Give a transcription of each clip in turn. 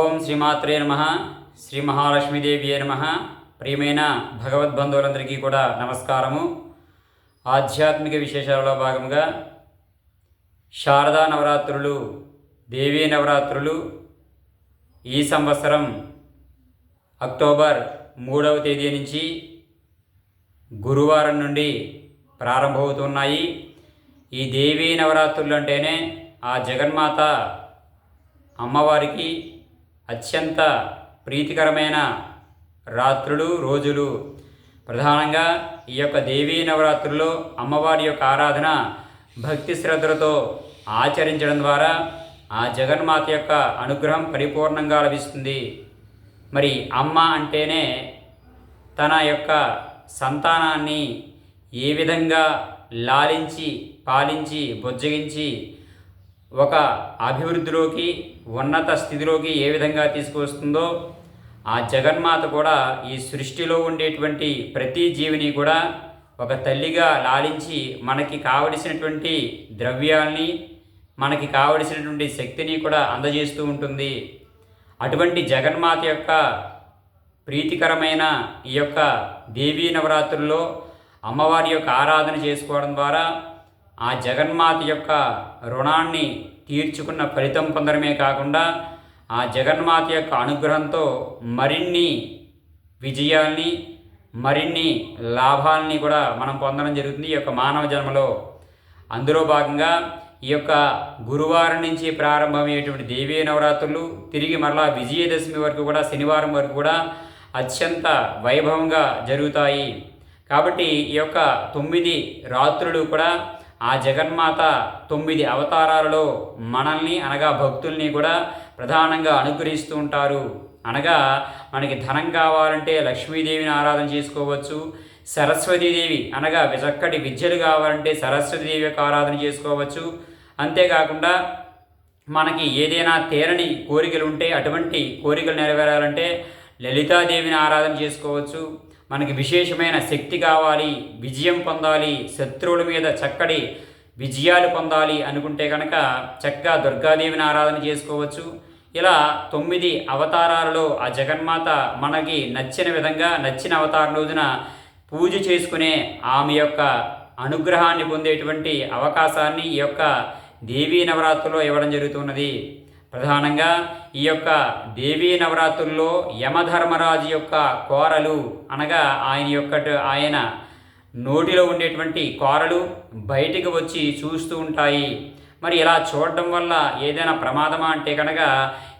ఓం శ్రీమాత్రే నమ. శ్రీ మహాలక్ష్మీదేవి నమ. ప్రియమైన భగవద్బంధువులందరికీ కూడా నమస్కారము. ఆధ్యాత్మిక విశేషాలలో భాగంగా శారదా నవరాత్రులు దేవీ నవరాత్రులు ఈ సంవత్సరం అక్టోబర్ మూడవ తేదీ నుంచి గురువారం నుండి ప్రారంభమవుతున్నాయి. ఈ దేవీ నవరాత్రులు అంటేనే ఆ జగన్మాత అమ్మవారికి అత్యంత ప్రీతికరమైన రాత్రులు రోజులు. ప్రధానంగా ఈ యొక్క దేవీ నవరాత్రుల్లో అమ్మవారి యొక్క ఆరాధన భక్తి శ్రద్ధలతో ఆచరించడం ద్వారా ఆ జగన్మాత యొక్క అనుగ్రహం పరిపూర్ణంగా లభిస్తుంది. మరి అమ్మ అంటేనే తన యొక్క సంతానాన్ని ఏ విధంగా లాలించి పాలించి బుజ్జగించి ఒక అభివృద్ధిలోకి ఉన్నత స్థితిలోకి ఏ విధంగా తీసుకువస్తుందో ఆ జగన్మాత కూడా ఈ సృష్టిలో ఉండేటువంటి ప్రతి జీవిని కూడా ఒక తల్లిగా లాలించి మనకి కావలసినటువంటి ద్రవ్యాల్ని మనకి కావలసినటువంటి శక్తిని కూడా అందజేస్తూ ఉంటుంది. అటువంటి జగన్మాత యొక్క ప్రీతికరమైన ఈ యొక్క దేవీ నవరాత్రుల్లో అమ్మవారి యొక్క ఆరాధన చేసుకోవడం ద్వారా ఆ జగన్మాత యొక్క రుణాన్ని తీర్చుకున్న ఫలితం పొందడమే కాకుండా ఆ జగన్మాత యొక్క అనుగ్రహంతో మరిన్ని విజయాల్ని మరిన్ని లాభాలని కూడా మనం పొందడం జరుగుతుంది. ఈ యొక్క మానవ జన్మలో అందులో భాగంగా ఈ యొక్క గురువారం నుంచి ప్రారంభమయ్యేటువంటి దేవీ నవరాత్రులు తిరిగి మరలా విజయదశమి వరకు కూడా శనివారం వరకు కూడా అత్యంత వైభవంగా జరుగుతాయి. కాబట్టి ఈ యొక్క తొమ్మిది రాత్రులు కూడా ఆ జగన్మాత తొమ్మిది అవతారాలలో మనల్ని అనగా భక్తుల్ని కూడా ప్రధానంగా అనుగ్రహిస్తూ ఉంటారు. అనగా మనకి ధనం కావాలంటే లక్ష్మీదేవిని ఆరాధన చేసుకోవచ్చు. సరస్వతీదేవి అనగా చక్కటి విద్యలు కావాలంటే సరస్వతీదేవి యొక్క ఆరాధన చేసుకోవచ్చు. అంతేకాకుండా మనకి ఏదైనా తేరని కోరికలు ఉంటే అటువంటి కోరికలు నెరవేరాలంటే లలితాదేవిని ఆరాధన చేసుకోవచ్చు. మనకి విశేషమైన శక్తి కావాలి విజయం పొందాలి శత్రువుల మీద చక్కటి విజయాలు పొందాలి అనుకుంటే కనుక చక్కగా దుర్గాదేవిని ఆరాధన చేసుకోవచ్చు. ఇలా తొమ్మిది అవతారాలలో ఆ జగన్మాత మనకి నచ్చిన విధంగా నచ్చిన అవతారం రోజున పూజ చేసుకునే ఆమె యొక్క అనుగ్రహాన్ని పొందేటువంటి అవకాశాన్ని ఈ యొక్క దేవీ నవరాత్రులో ఇవ్వడం జరుగుతున్నది. ప్రధానంగా ఈ యొక్క దేవీ నవరాత్రుల్లో యమధర్మరాజు యొక్క కోరలు అనగా ఆయన యొక్క ఆయన నోటిలో ఉండేటువంటి కోరలు బయటికి వచ్చి చూస్తూ ఉంటాయి. మరి ఇలా చూడడం వల్ల ఏదైనా ప్రమాదమా అంటే కనుక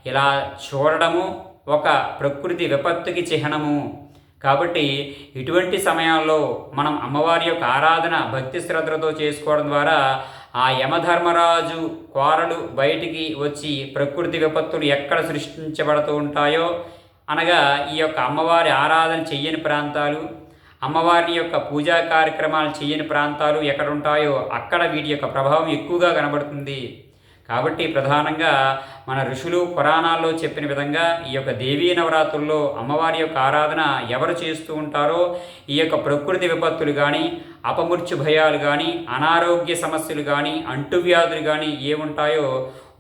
ఇలా చూడడము ఒక ప్రకృతి విపత్తుకి చిహ్నము. కాబట్టి ఇటువంటి సమయాల్లో మనం అమ్మవారి యొక్క ఆరాధన భక్తి శ్రద్ధలతో చేసుకోవడం ద్వారా ఆ యమధర్మరాజు కోరలు బయటికి వచ్చి ప్రకృతి విపత్తులు ఎక్కడ సృష్టించబడుతూ ఉంటాయో అనగా ఈ యొక్క అమ్మవారి ఆరాధన చెయ్యని ప్రాంతాలు అమ్మవారి యొక్క పూజా కార్యక్రమాలు చేయని ప్రాంతాలు ఎక్కడ ఉంటాయో అక్కడ వీటి యొక్క ప్రభావం ఎక్కువగా కనబడుతుంది. కాబట్టి ప్రధానంగా మన ఋషులు పురాణాల్లో చెప్పిన విధంగా ఈ యొక్క దేవీ నవరాత్రుల్లో అమ్మవారి యొక్క ఆరాధన ఎవరు చేస్తూ ఉంటారో ఈ యొక్క ప్రకృతి విపత్తులు కానీ అపమృత్యు భయాలు కానీ అనారోగ్య సమస్యలు కానీ అంటువ్యాధులు కానీ ఏముంటాయో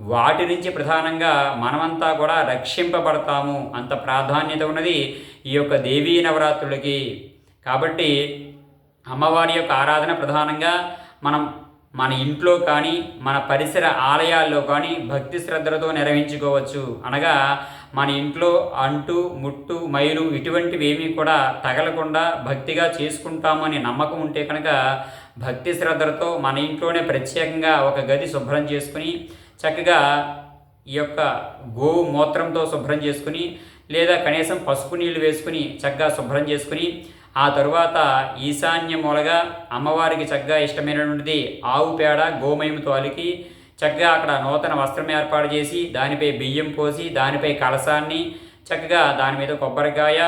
వాటి నుంచి ప్రధానంగా మనమంతా కూడా రక్షింపబడతాము అంత ప్రాధాన్యత ఉన్నది ఈ యొక్క దేవీ నవరాత్రులకి. కాబట్టి అమ్మవారి యొక్క ఆరాధన ప్రధానంగా మనం మన ఇంట్లో కానీ మన పరిసర ఆలయాల్లో కానీ భక్తి శ్రద్ధలతో నిర్వహించుకోవచ్చు అనగా మన ఇంట్లో అంటు ముట్టు మైలు ఇటువంటివి ఏమీ కూడా తగలకుండా భక్తిగా చేసుకుంటామని నమ్మకం ఉంటే కనుక భక్తి శ్రద్ధలతో మన ఇంట్లోనే ప్రత్యేకంగా ఒక గది శుభ్రం చేసుకుని చక్కగా ఈ యొక్క గోవు మూత్రంతో శుభ్రం చేసుకుని లేదా కనీసం పసుపు నీళ్ళు వేసుకుని చక్కగా శుభ్రం చేసుకుని ఆ తరువాత ఈశాన్య మూలగా అమ్మవారికి చక్కగా ఇష్టమైనటువంటిది ఆవు పేడ గోమయంతో అలికి చక్కగా అక్కడ నూతన వస్త్రం ఏర్పాటు చేసి దానిపై బియ్యం పోసి దానిపై కలసాన్ని చక్కగా దాని మీద కొబ్బరికాయ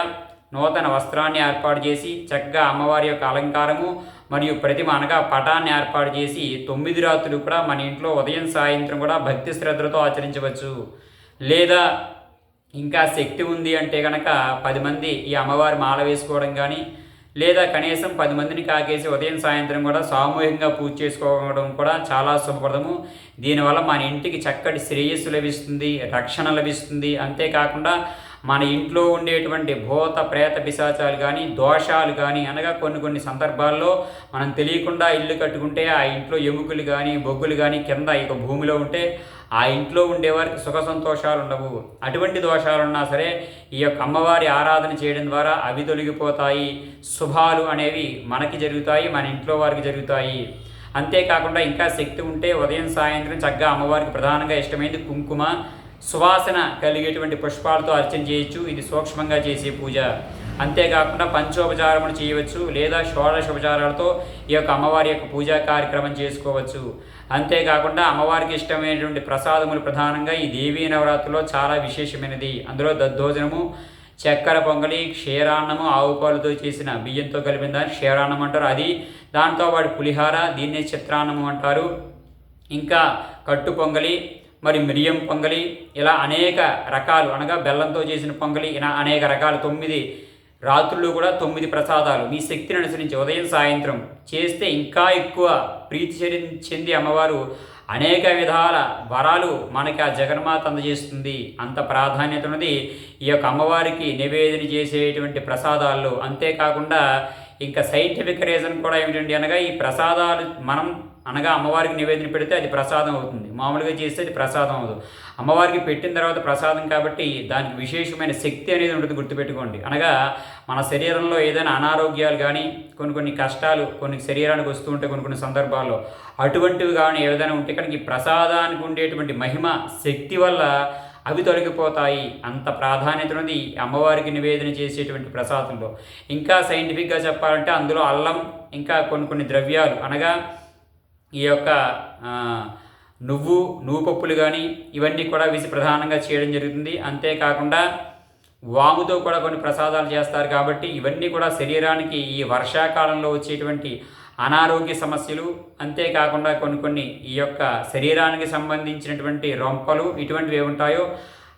నూతన వస్త్రాన్ని ఏర్పాటు చేసి చక్కగా అమ్మవారి యొక్క అలంకారము మరియు ప్రతిమ అనగా పటాన్ని ఏర్పాటు చేసి తొమ్మిది రాత్రులు కూడా మన ఇంట్లో ఉదయం సాయంత్రం కూడా భక్తి శ్రద్ధలతో ఆచరించవచ్చు. లేదా ఇంకా శక్తి ఉంది అంటే కనుక పది మంది ఈ అమ్మవారి మాల వేసుకోవడం కానీ లేదా కనీసం పది మందిని కాకేసి ఉదయం సాయంత్రం కూడా సామూహికంగా పూజ చేసుకోవడం కూడా చాలా శుభప్రదము. దీనివల్ల మన ఇంటికి చక్కటి శ్రేయస్సు లభిస్తుంది రక్షణ లభిస్తుంది. అంతేకాకుండా మన ఇంట్లో ఉండేటువంటి భూత ప్రేత పిశాచాలు కానీ దోషాలు కానీ అనగా కొన్ని కొన్ని సందర్భాల్లో మనం తెలియకుండా ఇల్లు కట్టుకుంటే ఆ ఇంట్లో ఎముకలు కానీ బొగ్గులు కానీ కింద ఇక భూమిలో ఉంటే ఆ ఇంట్లో ఉండేవారికి సుఖ సంతోషాలు ఉండవు అటువంటి దోషాలు ఉన్నా సరే ఈ యొక్క అమ్మవారి ఆరాధన చేయడం ద్వారా అవి తొలగిపోతాయి. శుభాలు అనేవి మనకి జరుగుతాయి మన ఇంట్లో వారికి జరుగుతాయి. అంతేకాకుండా ఇంకా శక్తి ఉంటే ఉదయం సాయంత్రం చక్కగా అమ్మవారికి ప్రధానంగా ఇష్టమైనది కుంకుమ సువాసన కలిగేటువంటి పుష్పాలతో అర్చన చేయొచ్చు. ఇది సూక్ష్మంగా చేసే పూజ. అంతేకాకుండా పంచోపచారములు చేయవచ్చు లేదా షోడశోపచారాలతో ఈ యొక్క అమ్మవారి యొక్క పూజా కార్యక్రమం చేసుకోవచ్చు. అంతేకాకుండా అమ్మవారికి ఇష్టమైనటువంటి ప్రసాదములు ప్రధానంగా ఈ దేవీ నవరాత్రిలో చాలా విశేషమైనది. అందులో దద్దోజనము చక్కెర పొంగలి క్షీరాన్నము ఆవుపాలతో చేసిన బియ్యంతో కలిపిన దాన్ని క్షీరాన్నం అంటారు. అది దాంతో వాడి పులిహార దీన్నే చిత్రాన్నము అంటారు. ఇంకా కట్టు పొంగలి మరి మిరియం పొంగలి ఇలా అనేక రకాలు అనగా బెల్లంతో చేసిన పొంగలి ఇలా అనేక రకాలు తొమ్మిది రాత్రులు కూడా తొమ్మిది ప్రసాదాలు. మీ శక్తిని అనుసరించి ఉదయం సాయంత్రం చేస్తే ఇంకా ఎక్కువ ప్రీతి చెంది- చెంది అమ్మవారు అనేక విధాల వరాలు మనకి ఆ జగన్మాత అందజేస్తుంది. అంత ప్రాధాన్యత ఉన్నది ఈ యొక్క అమ్మవారికి నివేదన చేసేటువంటి ప్రసాదాల్లో. అంతేకాకుండా ఇంకా సైంటిఫిక్ రీజన్ కూడా ఏమిటండి అనగా ఈ ప్రసాదాలు మనం అనగా అమ్మవారికి నివేదన పెడితే అది ప్రసాదం అవుతుంది. మామూలుగా చేస్తే అది ప్రసాదం అవదు అమ్మవారికి పెట్టిన తర్వాత ప్రసాదం కాబట్టి దానికి విశేషమైన శక్తి అనేది ఉంటుంది గుర్తుపెట్టుకోండి. అనగా మన శరీరంలో ఏదైనా అనారోగ్యాలు కానీ కొన్ని కొన్ని కష్టాలు కొన్ని శరీరానికి వస్తూ ఉంటాయి కొన్ని కొన్ని సందర్భాల్లో. అటువంటివి కానీ ఏదైనా ఉంటే కనుక ఈ ప్రసాదానికి ఉండేటువంటి మహిమ శక్తి వల్ల అవి తొలగిపోతాయి. అంత ప్రాధాన్యత ఉన్నది ఈ అమ్మవారికి నివేదన చేసేటువంటి ప్రసాదంలో. ఇంకా సైంటిఫిక్గా చెప్పాలంటే అందులో అల్లం ఇంకా కొన్ని కొన్ని ద్రవ్యాలు అనగా ఈ యొక్క నువ్వు నువ్వు పప్పులు కానీ ఇవన్నీ కూడా విసి ప్రధానంగా చేయడం జరుగుతుంది. అంతేకాకుండా వాముతో కూడా కొన్ని ప్రసాదాలు చేస్తారు కాబట్టి ఇవన్నీ కూడా శరీరానికి ఈ వర్షాకాలంలో వచ్చేటువంటి అనారోగ్య సమస్యలు అంతేకాకుండా కొన్ని కొన్ని ఈ యొక్క శరీరానికి సంబంధించినటువంటి రొంపలు ఇటువంటివి ఏమి ఉంటాయో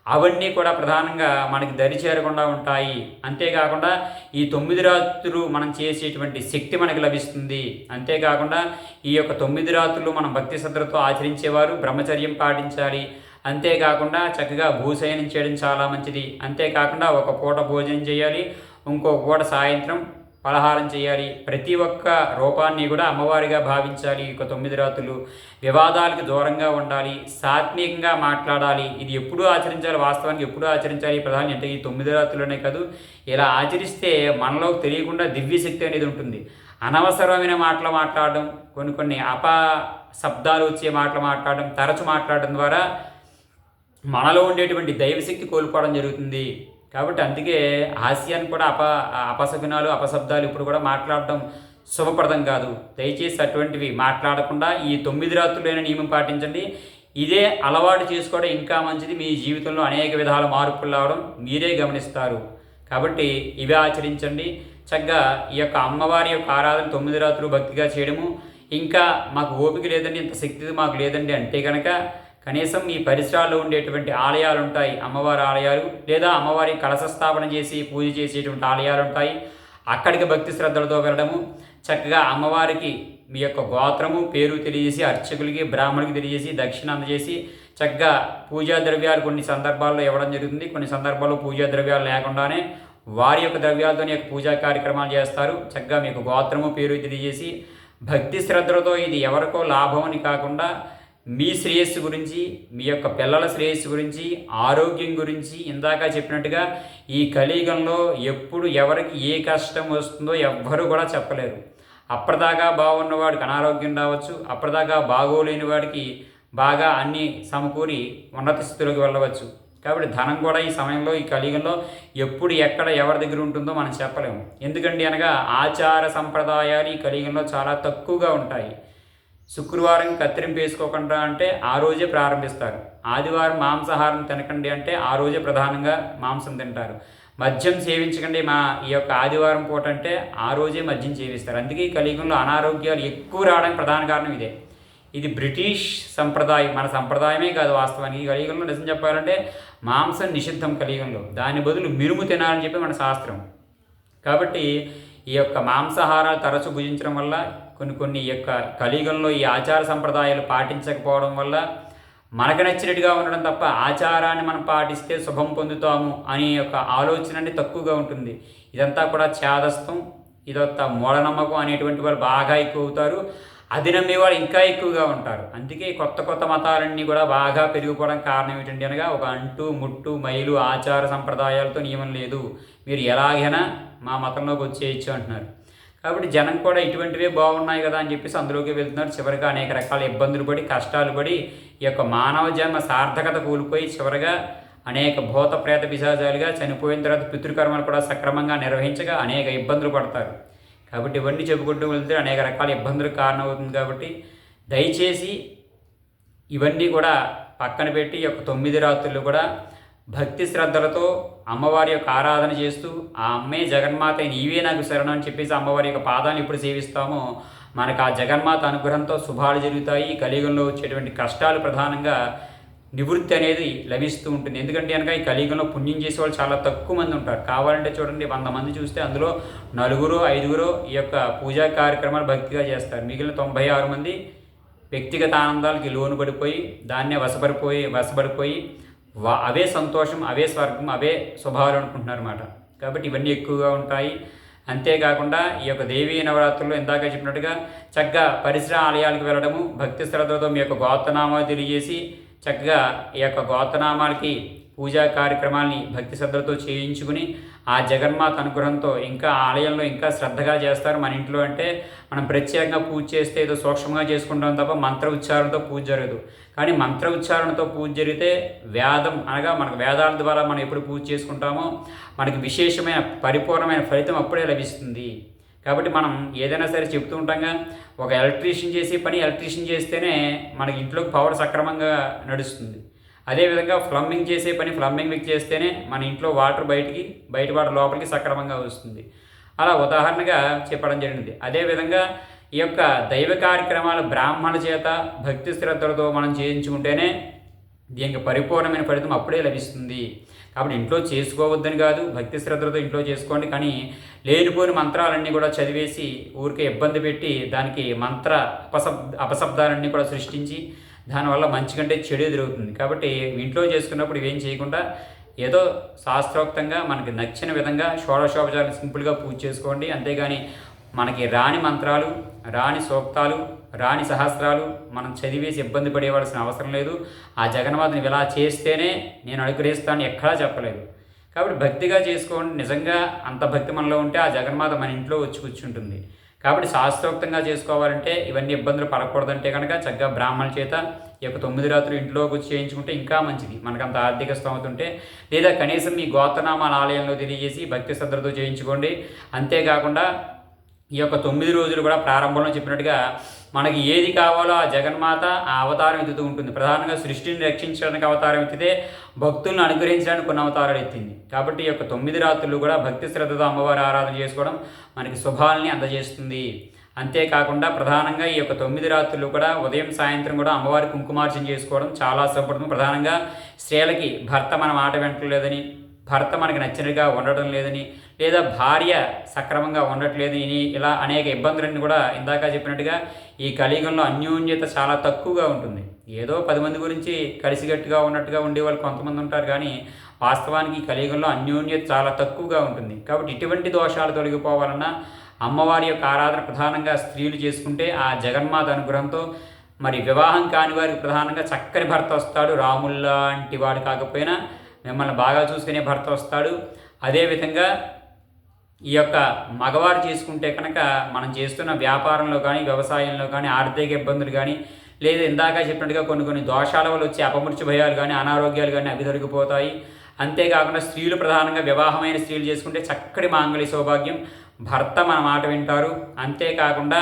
అవన్నీ కూడా ప్రధానంగా మనకి దరి చేరకుండా ఉంటాయి. అంతేకాకుండా ఈ తొమ్మిది రాత్రులు మనం చేసేటువంటి శక్తి మనకి లభిస్తుంది. అంతేకాకుండా ఈ యొక్క తొమ్మిది రాత్రులు మనం భక్తి శ్రద్ధలతో ఆచరించేవారు బ్రహ్మచర్యం పాటించాలి. అంతేకాకుండా చక్కగా భూశయనం చేయడం చాలా మంచిది. అంతేకాకుండా ఒక పూట భోజనం చేయాలి. ఇంకో పూట సాయంత్రం పలహారం చేయాలి. ప్రతి ఒక్క రూపాన్ని కూడా అమ్మవారిగా భావించాలి. ఒక తొమ్మిది రాత్రులు వివాదాలకు దూరంగా ఉండాలి. సాత్వికంగా మాట్లాడాలి. ఇది ఎప్పుడూ ఆచరించాలి. వాస్తవానికి ఎప్పుడూ ఆచరించాలి. ప్రధాని అంటే ఈ తొమ్మిది రాత్రులనే కాదు. ఇలా ఆచరిస్తే మనలో తెలియకుండా దివ్యశక్తి అనేది ఉంటుంది. అనవసరమైన మాటలు మాట్లాడడం కొన్ని కొన్ని అప శబ్దాలు వచ్చే మాటలు మాట్లాడడం తరచు మాట్లాడడం ద్వారా మనలో ఉండేటువంటి దైవశక్తి కోల్పోవడం జరుగుతుంది. కాబట్టి అందుకే హాస్యాన్ని కూడా అప అపశకునాలు అపశబ్దాలు ఇప్పుడు కూడా మాట్లాడటం శుభప్రదం కాదు. దయచేసి అటువంటివి మాట్లాడకుండా ఈ తొమ్మిది రాత్రులైన నియమం పాటించండి. ఇదే అలవాటు చేసుకోవడం ఇంకా మంచిది. మీ జీవితంలో అనేక విధాల మార్పులు రావడం మీరే గమనిస్తారు. కాబట్టి ఇవి ఆచరించండి. చక్కగా ఈ యొక్క అమ్మవారి యొక్క ఆరాధన తొమ్మిది రాత్రులు భక్తిగా చేయడము. ఇంకా మాకు ఓపిక లేదండి ఇంత శక్తి మాకు లేదండి అంటే కనుక కనీసం మీ పరిసరాల్లో ఉండేటువంటి ఆలయాలు ఉంటాయి అమ్మవారి ఆలయాలు లేదా అమ్మవారి కలశ స్థాపన చేసి పూజ చేసేటువంటి ఆలయాలు ఉంటాయి అక్కడికి భక్తి శ్రద్ధలతో వెళ్ళడము చక్కగా అమ్మవారికి మీ యొక్క గోత్రము పేరు తెలియజేసి అర్చకులకి బ్రాహ్మణులకి తెలియజేసి దక్షిణ అందజేసి చక్కగా పూజా ద్రవ్యాలు కొన్ని సందర్భాల్లో ఇవ్వడం జరుగుతుంది. కొన్ని సందర్భాల్లో పూజా ద్రవ్యాలు లేకుండానే వారి యొక్క ద్రవ్యాలతో యొక్క పూజా కార్యక్రమాలు చేస్తారు. చక్కగా మీకు గోత్రము పేరు తెలియజేసి భక్తి శ్రద్ధలతో ఇది ఎవరికో లాభం అని కాకుండా మీ శ్రేయస్సు గురించి మీ యొక్క పిల్లల శ్రేయస్సు గురించి ఆరోగ్యం గురించి ఇందాక చెప్పినట్టుగా ఈ కలియుగంలో ఎప్పుడు ఎవరికి ఏ కష్టం వస్తుందో ఎవ్వరూ కూడా చెప్పలేరు. అప్పటిదాకా బాగున్నవాడికి అనారోగ్యం రావచ్చు అప్పటిదాకా బాగోలేని వాడికి బాగా అన్ని సమకూరి ఉన్నత స్థితిలోకి వెళ్ళవచ్చు. కాబట్టి ధనం కూడా ఈ సమయంలో ఈ కలియుగంలో ఎప్పుడు ఎక్కడ ఎవరి దగ్గర ఉంటుందో మనం చెప్పలేము. ఎందుకంటే అనగా ఆచార సంప్రదాయాలు ఈ కలియుగంలో చాలా తక్కువగా ఉంటాయి. శుక్రవారం కత్తిరింపు వేసుకోకుండా అంటే ఆ రోజే ప్రారంభిస్తారు. ఆదివారం మాంసాహారం తినకండి అంటే ఆ రోజే ప్రధానంగా మాంసం తింటారు. మద్యం సేవించకండి మా ఈ యొక్క ఆదివారం పూట అంటే ఆ రోజే మద్యం సేవిస్తారు. అందుకే ఈ కలియుగంలో అనారోగ్యాలు ఎక్కువ రావడానికి ప్రధాన కారణం ఇదే. ఇది బ్రిటిష్ సంప్రదాయం మన సంప్రదాయమే కాదు వాస్తవానికి. ఈ కలియుగంలో నిజం చెప్పాలంటే మాంసం నిషిద్ధం కలియుగంలో. దాని బదులు మిరుము తినాలని చెప్పి మన శాస్త్రం. కాబట్టి ఈ యొక్క మాంసాహారాలు తరచు భుజించడం వల్ల కొన్ని కొన్ని యొక్క కలియుగంలో ఈ ఆచార సంప్రదాయాలు పాటించకపోవడం వల్ల మనకు నచ్చినట్టుగా ఉండడం తప్ప ఆచారాన్ని మనం పాటిస్తే శుభం పొందుతాము అనే యొక్క ఆలోచన అనేది తక్కువగా ఉంటుంది. ఇదంతా కూడా ఛాదస్తం ఇదంతా మూఢనమ్మకం అనేటువంటి వాళ్ళు బాగా ఎక్కువ అవుతారు. అది నమ్మే వాళ్ళు ఇంకా ఎక్కువగా ఉంటారు. అందుకే కొత్త కొత్త మతాలన్నీ కూడా బాగా పెరిగిపోవడం కారణం ఏంటంటే అనగా ఒక అంటు ముట్టు మైలు ఆచార సంప్రదాయాలతో నియమం లేదు. మీరు ఎలాగైనా మా మతంలోకి వచ్చేయచ్చు అంటున్నారు. కాబట్టి జనం కూడా ఇటువంటివే బాగున్నాయి కదా అని చెప్పేసి అందులోకి వెళ్తున్నారు. చివరిగా అనేక రకాల ఇబ్బందులు పడి కష్టాలు పడి ఈ యొక్క మానవ జన్మ సార్థకత కూలిపోయి చివరిగా అనేక భూత ప్రేత పిశాచాలుగా చనిపోయిన తర్వాత పితృకర్మలు కూడా సక్రమంగా నిర్వహించగా అనేక ఇబ్బందులు పడతారు. కాబట్టి ఇవన్నీ చెప్పుకుంటూ వెళ్తే అనేక రకాల ఇబ్బందులకు కారణమవుతుంది కాబట్టి దయచేసి ఇవన్నీ కూడా పక్కన పెట్టి ఈ యొక్క తొమ్మిది రాత్రులు కూడా భక్తి శ్రద్ధలతో అమ్మవారి యొక్క ఆరాధన చేస్తూ ఆ అమ్మే జగన్మాత నీవే నాకు శరణం అని చెప్పేసి అమ్మవారి యొక్క పాదాన్ని ఇప్పుడు సేవిస్తామో మనకు ఆ జగన్మాత అనుగ్రహంతో శుభాలు జరుగుతాయి. ఈ కలియుగంలో వచ్చేటువంటి కష్టాలు ప్రధానంగా నివృత్తి అనేది లభిస్తూ ఉంటుంది. ఎందుకంటే కనుక ఈ కలియుగంలో పుణ్యం చేసే వాళ్ళు చాలా తక్కువ మంది ఉంటారు. కావాలంటే చూడండి వంద మంది చూస్తే అందులో నలుగురు ఐదుగురు ఈ యొక్క పూజా కార్యక్రమాలు భక్తిగా చేస్తారు. మిగిలిన తొంభై ఆరు మంది వ్యక్తిగత ఆనందాలకి లోను పడిపోయి దాన్నే వశపడిపోయి వశపడిపోయి వా అవే సంతోషం అవే స్వర్గం అవే స్వభావాలు అనుకుంటున్నారు అనమాట కాబట్టి ఇవన్నీ ఎక్కువగా ఉంటాయి. అంతేకాకుండా ఈ యొక్క దేవీ నవరాత్రుల్లో ఇందాక చెప్పినట్టుగా చక్కగా పరిసర ఆలయాలకు వెళ్ళడము భక్తి శ్రద్ధలతో మీ యొక్క గోత్రనామాలు తెలియజేసి చక్కగా ఈ యొక్క గోత్రనామాలకి పూజా కార్యక్రమాల్ని భక్తి శ్రద్ధలతో చేయించుకుని ఆ జగన్మాత అనుగ్రహంతో ఇంకా ఆలయంలో ఇంకా శ్రద్ధగా చేస్తారు. మన ఇంట్లో అంటే మనం ప్రత్యేకంగా పూజ చేస్తే ఏదో సూక్ష్మంగా చేసుకుంటాం తప్ప మంత్ర ఉచ్చారణతో పూజ జరగదు. కానీ మంత్ర ఉచ్చారణతో పూజ జరిగితే వేదం అనగా మనకు వేదాల ద్వారా మనం ఎప్పుడు పూజ చేసుకుంటామో మనకి విశేషమైన పరిపూర్ణమైన ఫలితం అప్పుడే లభిస్తుంది. కాబట్టి మనం ఏదైనా సరే చెప్తూ ఉంటాంగా ఒక ఎలక్ట్రీషియన్ చేసే పని ఎలక్ట్రీషియన్ చేస్తేనే మనకి ఇంట్లోకి పవర్ సక్రమంగా నడుస్తుంది. అదేవిధంగా ఫ్లమ్మింగ్ చేసే పని ఫ్లమ్మింగ్ విక్ చేస్తేనే మన ఇంట్లో వాటర్ బయటికి బయట వాటర్ లోపలికి సక్రమంగా వస్తుంది. అలా ఉదాహరణగా చెప్పడం జరిగింది. అదేవిధంగా ఈ యొక్క దైవ కార్యక్రమాలు బ్రాహ్మణ చేత భక్తి శ్రద్ధలతో మనం చేయించుకుంటేనే దీనికి పరిపూర్ణమైన ఫలితం అప్పుడే లభిస్తుంది. కాబట్టి ఇంట్లో చేసుకోవద్దని కాదు భక్తి శ్రద్ధలతో ఇంట్లో చేసుకోండి. కానీ లేనిపోని మంత్రాలన్నీ కూడా చదివేసి ఊరికే ఇబ్బంది పెట్టి దానికి మంత్ర అపశబ్ అపశబ్దాలన్నీ కూడా సృష్టించి దానివల్ల మంచి కంటే చెడు ఎదురవుతుంది. కాబట్టి ఇంట్లో చేసుకున్నప్పుడు ఇవేం చేయకుండా ఏదో శాస్త్రోక్తంగా మనకి నచ్చిన విధంగా షోడశోపచారం సింపుల్గా పూజ చేసుకోండి. అంతేగాని మనకి రాని మంత్రాలు రాని సూక్తాలు రాని సహస్రాలు మనం చదివేసి ఇబ్బంది పడేవాల్సిన అవసరం లేదు. ఆ జగన్మాతని ఇలా చేస్తేనే నేను అనుగ్రహిస్తాను ఎక్కడా చెప్పలేదు. కాబట్టి భక్తిగా చేసుకోండి. నిజంగా అంత భక్తి మనలో ఉంటే ఆ జగన్మాత మన ఇంట్లో వచ్చి కూర్చుంటుంది. కాబట్టి శాస్త్రోక్తంగా చేసుకోవాలంటే ఇవన్నీ ఇబ్బందులు పడకూడదంటే కనుక చక్కగా బ్రాహ్మణ చేత ఈ యొక్క తొమ్మిది రాత్రులు ఇంట్లోకి వచ్చి చేయించుకుంటే ఇంకా మంచిది. మనకు అంత ఆర్థిక స్తోమత ఉంటే. లేదా కనీసం మీ గోత్రనామాల ఆలయంలో తెలియజేసి భక్తి శ్రద్ధలతో చేయించుకోండి. అంతేకాకుండా ఈ యొక్క తొమ్మిది రోజులు కూడా ప్రారంభంలో చెప్పినట్టుగా మనకి ఏది కావాలో ఆ జగన్మాత ఆ అవతారం ఎత్తుతూ ఉంటుంది. ప్రధానంగా సృష్టిని రక్షించడానికి అవతారం ఎత్తితే భక్తులను అనుగ్రహించడానికి కొన్ని అవతారాలు ఎత్తింది. కాబట్టి ఈ యొక్క తొమ్మిది రాత్రులు కూడా భక్తి శ్రద్ధతో అమ్మవారి ఆరాధన చేసుకోవడం మనకి శుభాలని అందజేస్తుంది. అంతేకాకుండా ప్రధానంగా ఈ యొక్క తొమ్మిది రాత్రులు కూడా ఉదయం సాయంత్రం కూడా అమ్మవారి కుంకుమార్చన చేసుకోవడం చాలా శుభ్రతం ప్రధానంగా స్త్రీలకి భర్త మన మాట వెంటలేదని భర్త మనకి నచ్చినట్టుగా ఉండటం లేదని లేదా భార్య సక్రమంగా ఉండట్లేదు ఇని ఇలా అనేక ఇబ్బందులన్నీ కూడా ఇందాక చెప్పినట్టుగా ఈ కలియుగంలో అన్యోన్యత చాలా తక్కువగా ఉంటుంది. ఏదో పది మంది గురించి కలిసిగట్టుగా ఉన్నట్టుగా ఉండేవాళ్ళు కొంతమంది ఉంటారు కానీ వాస్తవానికి ఈ కలియుగంలో అన్యోన్యత చాలా తక్కువగా ఉంటుంది. కాబట్టి ఇటువంటి దోషాలు తొలగిపోవాలన్నా అమ్మవారి యొక్క ఆరాధన ప్రధానంగా స్త్రీలు చేసుకుంటే ఆ జగన్మాత అనుగ్రహంతో మరి వివాహం కాని వారికి ప్రధానంగా చక్కని భర్త వస్తాడు. రాముల్లాంటి వాడు కాకపోయినా మిమ్మల్ని బాగా చూసుకునే భర్త వస్తాడు. అదేవిధంగా ఈ యొక్క మగవారు చేసుకుంటే కనుక మనం చేస్తున్న వ్యాపారంలో కానీ వ్యవసాయంలో కానీ ఆర్థిక ఇబ్బందులు కానీ లేదా ఇందాక చెప్పినట్టుగా కొన్ని కొన్ని దోషాల వల్ల వచ్చే అపమృత్యు భయాలు కానీ అనారోగ్యాలు కానీ అవి తొలగిపోతాయి అంతేకాకుండా స్త్రీలు ప్రధానంగా వివాహమైన స్త్రీలు చేసుకుంటే చక్కటి మాంగళ్య సౌభాగ్యం. భర్త మన మాట వింటారు. అంతేకాకుండా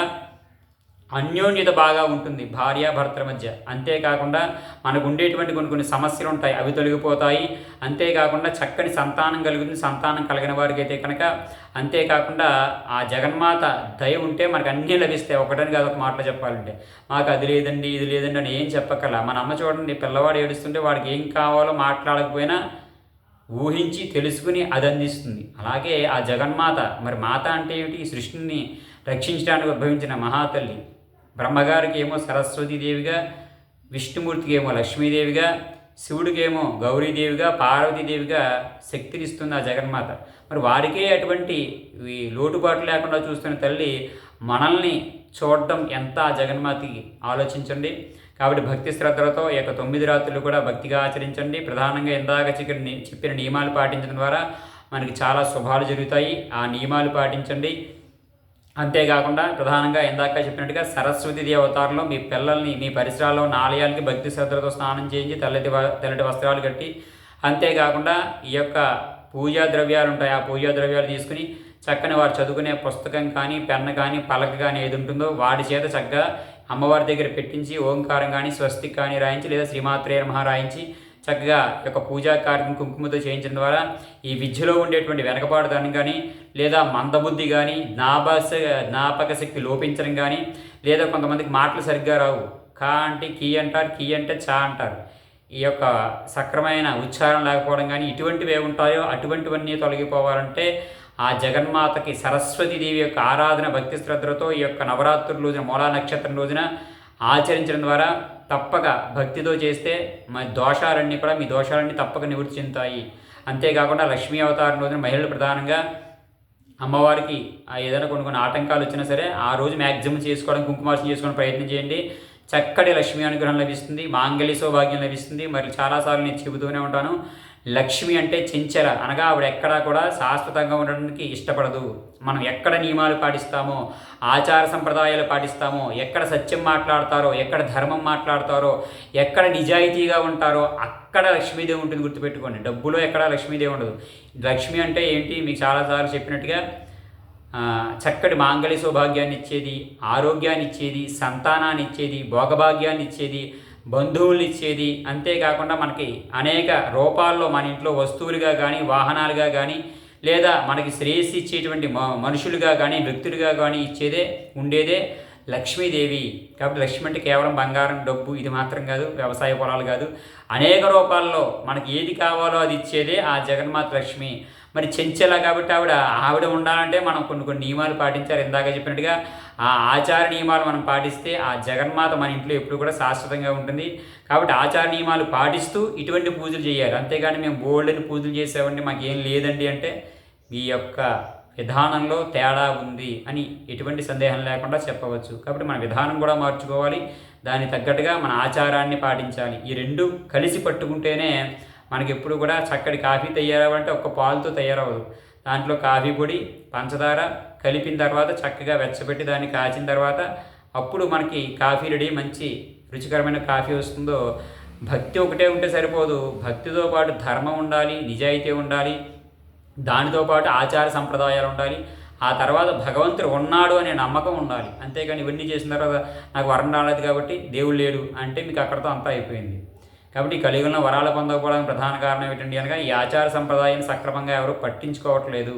అన్యోన్యత బాగా ఉంటుంది భార్య భర్తల మధ్య. అంతేకాకుండా మనకు ఉండేటువంటి కొన్ని కొన్ని సమస్యలు ఉంటాయి అవి తొలగిపోతాయి. అంతేకాకుండా చక్కని సంతానం కలుగుతుంది సంతానం కలిగిన వారికి అయితే కనుక అంతేకాకుండా ఆ జగన్మాత దయ ఉంటే మనకు అన్నీ లభిస్తాయి. ఒకటని కాదు ఒక మాటలు చెప్పాలంటే. మాకు అది లేదండి ఇది లేదండి అని ఏం చెప్పక్కల మన అమ్మ చూడండి పిల్లవాడు ఏడుస్తుంటే వాడికి ఏం కావాలో మాట్లాడకపోయినా ఊహించి తెలుసుకుని అది అందిస్తుంది. అలాగే ఆ జగన్మాత మరి మాత అంటే ఏమిటి? ఈ సృష్టిని రక్షించడానికి ఉద్భవించిన మహాతల్లి. బ్రహ్మగారికి ఏమో సరస్వతీదేవిగా విష్ణుమూర్తికి ఏమో లక్ష్మీదేవిగా శివుడికేమో గౌరీదేవిగా పార్వతీదేవిగా శక్తినిస్తుంది ఆ జగన్మాత. మరి వారికే అటువంటి లోటుపాట్లు లేకుండా చూస్తున్న తల్లి మనల్ని చూడడం ఎంత ఆ జగన్మాతకి ఆలోచించండి. కాబట్టి భక్తి శ్రద్ధలతో ఈ యొక్క తొమ్మిది రాత్రులు కూడా భక్తిగా ఆచరించండి. ప్రధానంగా ఇందాక చెప్పిన నియమాలు పాటించడం ద్వారా మనకి చాలా శుభాలు జరుగుతాయి. ఆ నియమాలు పాటించండి. అంతేకాకుండా ప్రధానంగా ఇందాక చెప్పినట్టుగా సరస్వతి దేవతారంలో మీ పిల్లల్ని మీ పరిసరాల్లో ఉన్న ఆలయాలకి భక్తి శ్రద్ధలతో స్నానం చేయించి తెల్లటి తెల్లటి వస్త్రాలు కట్టి అంతేకాకుండా ఈ యొక్క పూజా ద్రవ్యాలు ఉంటాయి ఆ పూజా ద్రవ్యాలు తీసుకుని చక్కని వారు చదువుకునే పుస్తకం కానీ పెన్ను కానీ పలక కానీ ఏది ఉంటుందో వాడి చేత చక్కగా అమ్మవారి దగ్గర పెట్టించి ఓంకారం కానీ స్వస్తిక్ కానీ రాయించి లేదా శ్రీమాత్రేయ మహా రాయించి చక్కగా యొక్క పూజా కార్యక్రమం కుంకుమతో చేయించడం ద్వారా ఈ విద్యలో ఉండేటువంటి వెనకబాటుదనం కానీ లేదా మందబుద్ధి కానీ జ్ఞాపక జ్ఞాపక శక్తి లోపించడం కానీ లేదా కొంతమందికి మాటలు సరిగ్గా రావు. కా అంటే కీ అంటారు కీ అంటే చా అంటారు. ఈ యొక్క సక్రమైన ఉచ్చారణ లేకపోవడం కానీ ఇటువంటివి ఉంటాయో అటువంటివన్నీ తొలగిపోవాలంటే ఆ జగన్మాతకి సరస్వతీదేవి యొక్క ఆరాధన భక్తి శ్రద్ధలతో ఈ యొక్క నవరాత్రుల రోజున మూలా నక్షత్రం రోజున ఆచరించడం ద్వారా తప్పక భక్తితో చేస్తే మా దోషాలన్నీ కూడా మీ దోషాలన్నీ తప్పక నివృత్తి చెందుతాయి. అంతేకాకుండా లక్ష్మీ అవతారం రోజున మహిళలు ప్రధానంగా అమ్మవారికి ఆ ఏదైనా కొన్ని కొన్ని ఆటంకాలు వచ్చినా సరే ఆ రోజు మ్యాక్సిమం చేసుకోవడం కుంకుమార్చన చేసుకోవడం ప్రయత్నం చేయండి. చక్కటి లక్ష్మీ అనుగ్రహం లభిస్తుంది మాంగళ్య సౌభాగ్యం లభిస్తుంది. మరి చాలాసార్లు నేను చెబుతూనే ఉంటాను లక్ష్మి అంటే చెంచర అనగా ఆవిడ ఎక్కడా కూడా శాశ్వతంగా ఉండడానికి ఇష్టపడదు. మనం ఎక్కడ నియమాలు పాటిస్తామో ఆచార సంప్రదాయాలు పాటిస్తామో ఎక్కడ సత్యం మాట్లాడతారో ఎక్కడ ధర్మం మాట్లాడతారో ఎక్కడ నిజాయితీగా ఉంటారో అక్కడ లక్ష్మీదేవి ఉంటుంది గుర్తుపెట్టుకోండి. డబ్బులో ఎక్కడ లక్ష్మీదేవి ఉండదు. లక్ష్మి అంటే ఏంటి? మీకు చాలాసార్లు చెప్పినట్టుగా చక్కటి మాంగళ్య సౌభాగ్యాన్ని ఇచ్చేది ఆరోగ్యాన్ని ఇచ్చేది సంతానాన్ని ఇచ్చేది భోగభాగ్యాన్ని ఇచ్చేది బంధువులు ఇచ్చేది. అంతేకాకుండా మనకి అనేక రూపాల్లో మన ఇంట్లో వస్తువులుగా కానీ వాహనాలుగా కానీ లేదా మనకి శ్రేయస్సు ఇచ్చేటువంటి మ- మనుషులుగా కానీ వ్యక్తులుగా కానీ ఇచ్చేదే ఉండేదే లక్ష్మీదేవి. కాబట్టి లక్ష్మి అంటే కేవలం బంగారం డబ్బు ఇది మాత్రం కాదు వ్యవసాయ పొలాలు కాదు. అనేక రూపాల్లో మనకి ఏది కావాలో అది ఇచ్చేదే ఆ జగన్మాత లక్ష్మి. మరి చెంచల కాబట్టి ఆవిడ ఆవిడ ఉండాలంటే మనం కొన్ని కొన్ని నియమాలు పాటించారు ఇందాక చెప్పినట్టుగా ఆ ఆచార నియమాలు మనం పాటిస్తే ఆ జగన్మాత మన ఇంట్లో ఎప్పుడు కూడా శాశ్వతంగా ఉంటుంది. కాబట్టి ఆచార నియమాలు పాటిస్తూ ఇటువంటి పూజలు చేయాలి. అంతేగాని మేము బోల్డెని పూజలు చేసామండి మాకు ఏం లేదండి అంటే మీ యొక్క విధానంలో తేడా ఉంది అని ఎటువంటి సందేహం లేకుండా చెప్పవచ్చు. కాబట్టి మన విధానం కూడా మార్చుకోవాలి. దానికి తగ్గట్టుగా మన ఆచారాన్ని పాటించాలి. ఈ రెండు కలిసి పట్టుకుంటేనే మనకి ఎప్పుడు కూడా చక్కటి కాఫీ తయారవ్వాలంటే ఒక్క పాలుతో తయారవ్వదు. దాంట్లో కాఫీ పొడి పంచదార కలిపిన తర్వాత చక్కగా వెచ్చబెట్టి దాన్ని కాచిన తర్వాత అప్పుడు మనకి కాఫీ రెడీ మంచి రుచికరమైన కాఫీ వస్తుందో. భక్తి ఒకటే ఉంటే సరిపోదు. భక్తితో పాటు ధర్మం ఉండాలి నిజాయితీ ఉండాలి దానితో పాటు ఆచార సంప్రదాయాలు ఉండాలి. ఆ తర్వాత భగవంతుడు ఉన్నాడు అనే నమ్మకం ఉండాలి. అంతేకాని ఇవన్నీ చేసిన తర్వాత నాకు వరం రాలేదు కాబట్టి దేవుడు లేడు అంటే మీకు అక్కడతో అంతా అయిపోయింది. కాబట్టి ఈ కలియుగంలో వరాలు పొందకపోవడానికి ప్రధాన కారణం ఏంటండి అనగా ఈ ఆచార సంప్రదాయాన్ని సక్రమంగా ఎవరు పట్టించుకోవట్లేదు.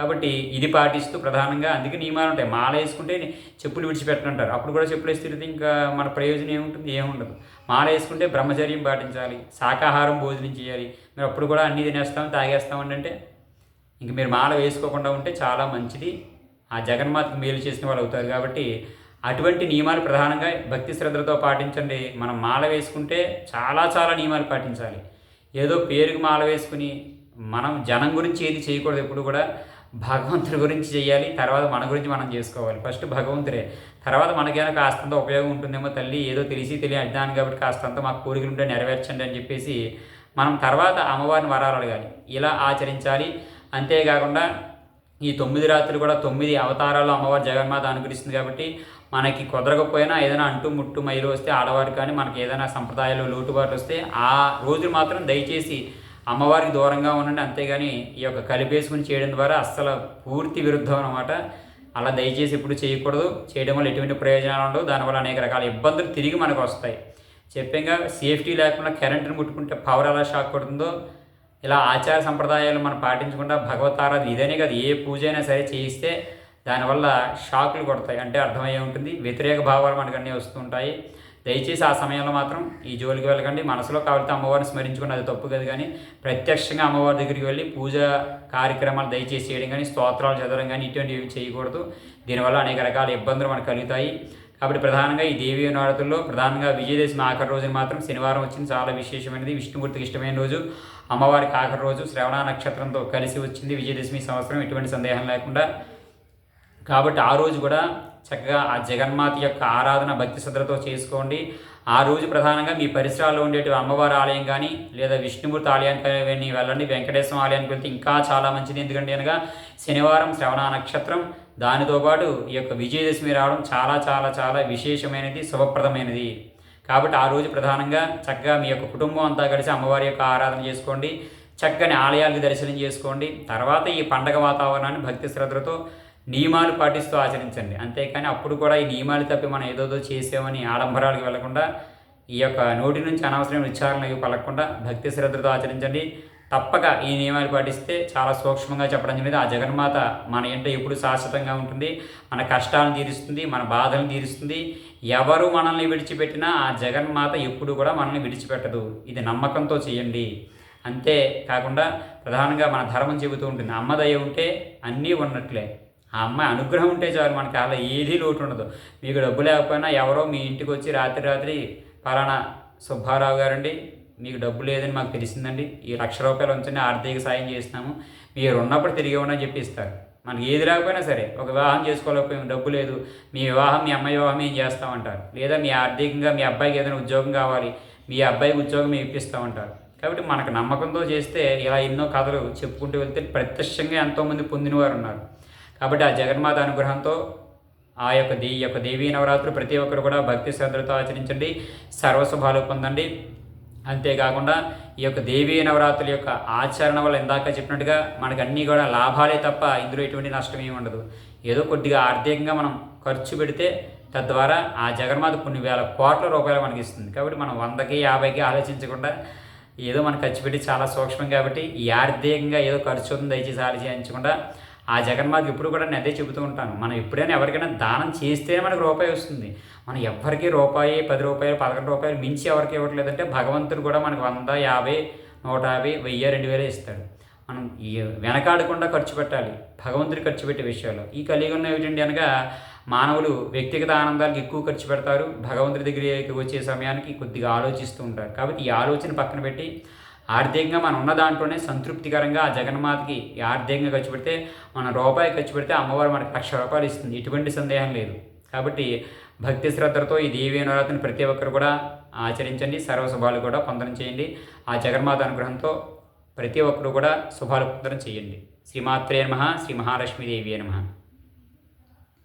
కాబట్టి ఇది పాటిస్తూ ప్రధానంగా అందుకే నియమాలు ఉంటాయి. మాల వేసుకుంటే చెప్పులు విడిచిపెట్టంటారు అప్పుడు కూడా చెప్పులు వేస్తే ఇంకా మన ప్రయోజనం ఏముంటుంది? ఏముండదు. మాల వేసుకుంటే బ్రహ్మచర్యం పాటించాలి. శాకాహారం భోజనం చేయాలి. మీరు అప్పుడు కూడా అన్నీ తినేస్తాం తాగేస్తాం అంటే ఇంక మీరు మాల వేసుకోకుండా ఉంటే చాలా మంచిది. ఆ జగన్మాతకు మేలు చేసిన వాళ్ళు అవుతారు కాబట్టి అటువంటి నియమాలు ప్రధానంగా భక్తి శ్రద్ధలతో పాటించండి. మనం మాల వేసుకుంటే చాలా చాలా నియమాలు పాటించాలి. ఏదో పేరుకు మాల వేసుకుని మనం జనం గురించి ఏది చేయకూడదు ఎప్పుడు కూడా. భగవంతుడి గురించి చేయాలి తర్వాత మన గురించి మనం చేసుకోవాలి. ఫస్ట్ భగవంతుడే. తర్వాత మనకైనా కాస్తంత ఉపయోగం ఉంటుందేమో తల్లి ఏదో తెలిసి తెలియ అడ్డాను కాబట్టి కాస్తంత మాకు కోరికలు ఉంటే నెరవేర్చండి అని చెప్పేసి మనం తర్వాత అమ్మవారిని వరాలు అడగాలి. ఇలా ఆచరించాలి. అంతేకాకుండా ఈ తొమ్మిది రాత్రులు కూడా తొమ్మిది అవతారాలు అమ్మవారి జగన్మాత అనుగ్రహిస్తుంది కాబట్టి మనకి కుదరకపోయినా ఏదైనా అంటు ముట్టు మైలు వస్తే ఆడవారు కానీ మనకి ఏదైనా సంప్రదాయాలు లోటుబాట్లు వస్తే ఆ రోజు మాత్రం దయచేసి అమ్మవారికి దూరంగా ఉండండి అంతేగాని ఈ యొక్క కలిపేసుకుని చేయడం ద్వారా అస్సలు పూర్తి విరుద్ధం అనమాట అలా దయచేసి ఎప్పుడు చేయకూడదు. చేయడం వల్ల ఎటువంటి ప్రయోజనాలు ఉండవు. దానివల్ల అనేక రకాల ఇబ్బందులు తిరిగి మనకు వస్తాయి. చెప్పాక సేఫ్టీ లేకుండా కరెంటును ముట్టుకుంటే పవర్ ఎలా షాక్ కొడుతుందో ఇలా ఆచార సంప్రదాయాలు మనం పాటించకుండా భగవతారాధన ఇదనే కాదు ఏ పూజ అయినా సరే చేయిస్తే దానివల్ల షాకులు కొడతాయి. అంటే అర్థమయ్యే ఉంటుంది. వ్యతిరేక భావాలు మనకు అన్నీ వస్తుంటాయి దయచేసి ఆ సమయంలో మాత్రం ఈ జోలికి వెళ్ళకండి. మనసులో కావాలితే అమ్మవారిని స్మరించుకుని అది తప్పు కదా కానీ ప్రత్యక్షంగా అమ్మవారి దగ్గరికి వెళ్ళి పూజ కార్యక్రమాలు దయచేసి చేయడం కానీ స్తోత్రాలు చదవడం కానీ ఇటువంటివి చేయకూడదు. దీనివల్ల అనేక రకాల ఇబ్బందులు మనకు కలుగుతాయి. కాబట్టి ప్రధానంగా ఈ దేవీ నవరాత్రుల్లో ప్రధానంగా విజయదశమి ఆఖరి రోజున మాత్రం శనివారం వచ్చింది. చాలా విశేషమైనది. విష్ణుమూర్తికి ఇష్టమైన రోజు. అమ్మవారికి ఆఖరి రోజు శ్రవణ నక్షత్రంతో కలిసి వచ్చింది. విజయదశమి సంవత్సరం ఎటువంటి సందేహం లేకుండా కాబట్టి ఆ రోజు కూడా చక్కగా ఆ జగన్మాత యొక్క ఆరాధన భక్తి శ్రద్ధలతో చేసుకోండి. ఆ రోజు ప్రధానంగా మీ పరిసరాల్లో ఉండేటి అమ్మవారి ఆలయం కానీ లేదా విష్ణుమూర్తి ఆలయానికి వెళ్ళండి. వెంకటేశ్వర ఆలయానికి వెళ్తే ఇంకా చాలా మంచిది. ఎందుకంటే అనగా శనివారం శ్రవణ నక్షత్రం. దానితో పాటు ఈ యొక్క విజయదశమి రావడం చాలా చాలా చాలా విశేషమైనది శుభప్రదమైనది. కాబట్టి ఆ రోజు ప్రధానంగా చక్కగా మీ యొక్క కుటుంబం అంతా కలిసి అమ్మవారి యొక్క ఆరాధన చేసుకోండి. చక్కని ఆలయాలకు దర్శనం చేసుకోండి. తర్వాత ఈ పండగ వాతావరణాన్ని భక్తి శ్రద్ధలతో నియమాలు పాటిస్తూ ఆచరించండి. అంతేకాని అప్పుడు కూడా ఈ నియమాలు తప్పి మనం ఏదోదో చేసామని ఆడంబరాలకు వెళ్ళకుండా ఈ యొక్క నోటి నుంచి అనవసరమైన విచారణలు పలకకుండా భక్తి శ్రద్ధతో ఆచరించండి. తప్పక ఈ నియమాలు పాటిస్తే చాలా సూక్ష్మంగా చెప్పడం జరిగింది. ఆ జగన్మాత మన ఇంట ఎప్పుడు శాశ్వతంగా ఉంటుంది మన కష్టాలను తీరుస్తుంది మన బాధలను తీరుస్తుంది. ఎవరు మనల్ని విడిచిపెట్టినా ఆ జగన్మాత ఎప్పుడు కూడా మనల్ని విడిచిపెట్టదు. ఇది నమ్మకంతో చేయండి. అంతే కాకుండా ప్రధానంగా మన ధర్మం చెబుతూ ఉంటుంది అమ్మదయ్య ఉంటే అన్నీ ఉన్నట్లే. ఆ అమ్మాయి అనుగ్రహం ఉంటే చాలు మనకి అలా ఏదీ లోటు ఉండదు. మీకు డబ్బు లేకపోయినా ఎవరో మీ ఇంటికి వచ్చి రాత్రి రాత్రి పలానా సుబ్బారావు గారండి మీకు డబ్బు లేదని మాకు తెలిసిందండి. ఈ లక్ష రూపాయలు ఉంచండి ఆర్థిక సాయం చేస్తున్నాము. మీరు ఉన్నప్పుడు తిరిగి ఉండని చెప్పి ఇస్తారు. మనకి ఏది రాకపోయినా సరే ఒక వివాహం చేసుకోలేకపోయాం డబ్బు లేదు. మీ వివాహం మీ అమ్మాయి వివాహం ఏం చేస్తామంటారు లేదా మీ ఆర్థికంగా మీ అబ్బాయికి ఏదైనా ఉద్యోగం కావాలి మీ అబ్బాయికి ఉద్యోగం ఇప్పిస్తామంటారు కాబట్టి మనకు నమ్మకంతో చేస్తే ఇలా ఎన్నో కథలు చెప్పుకుంటూ వెళ్తే ప్రత్యక్షంగా ఎంతోమంది పొందినవారు ఉన్నారు. కాబట్టి ఆ జగన్మాత అనుగ్రహంతో ఆ యొక్క దే యొక్క దేవీ నవరాత్రులు ప్రతి ఒక్కరు కూడా భక్తి శ్రద్ధలతో ఆచరించండి సర్వశుభాలు పొందండి. అంతేకాకుండా ఈ యొక్క దేవీ నవరాత్రుల యొక్క ఆచరణ వల్ల ఇందాక చెప్పినట్టుగా మనకు అన్నీ కూడా లాభాలే తప్ప ఇందులో ఎటువంటి నష్టం ఏమి ఉండదు. ఏదో కొద్దిగా ఆర్థికంగా మనం ఖర్చు పెడితే తద్వారా ఆ జగన్మాత కొన్ని వేల కోట్ల రూపాయలు మనకి ఇస్తుంది. కాబట్టి మనం వందకి యాభైకి ఆలోచించకుండా ఏదో మనం ఖర్చు పెట్టి చాలా సూక్ష్మం కాబట్టి ఈ ఆర్థికంగా ఏదో ఖర్చు అవుతుంది దయచేసి ఆలోచించకుండా ఆ జగన్మాత ఎప్పుడు కూడా నేను అదే చెబుతూ ఉంటాను. మనం ఎప్పుడైనా ఎవరికైనా దానం చేస్తేనే మనకు రూపాయి వస్తుంది. మనం ఎవరికి రూపాయి పది రూపాయలు పదకొండు రూపాయలు మించి ఎవరికి ఇవ్వట్లేదంటే భగవంతుడు కూడా మనకు వంద యాభై నూట యాభై వెయ్యి రెండు వేలే ఇస్తాడు. మనం వెనకాడకుండా ఖర్చు పెట్టాలి. భగవంతుడి ఖర్చు పెట్టే విషయాల్లో. ఈ కలియుగంలో ఏమిటండి అనగా మానవులు వ్యక్తిగత ఆనందాలకు ఎక్కువ ఖర్చు పెడతారు. భగవంతుడి దగ్గరికి వచ్చే సమయానికి కొద్దిగా ఆలోచిస్తూ ఉంటారు. కాబట్టి ఈ ఆలోచన పక్కన పెట్టి ఆర్థికంగా మనం ఉన్న దాంట్లోనే సంతృప్తికరంగా ఆ జగన్మాతకి ఆర్థికంగా ఖర్చు పెడితే మన రూపాయి ఖర్చు పెడితే అమ్మవారు మనకు లక్ష రూపాయలు ఇస్తుంది. ఎటువంటి సందేహం లేదు. కాబట్టి భక్తి శ్రద్ధలతో ఈ దేవీ నవరాత్రిని ప్రతి ఒక్కరు కూడా ఆచరించండి. సర్వ శుభాలు కూడా పొందడం చేయండి. ఆ జగన్మాత అనుగ్రహంతో ప్రతి ఒక్కరు కూడా శుభాలు పొందడం చేయండి. శ్రీమాత్రే నమ. శ్రీ మహాలక్ష్మీదేవి నమ.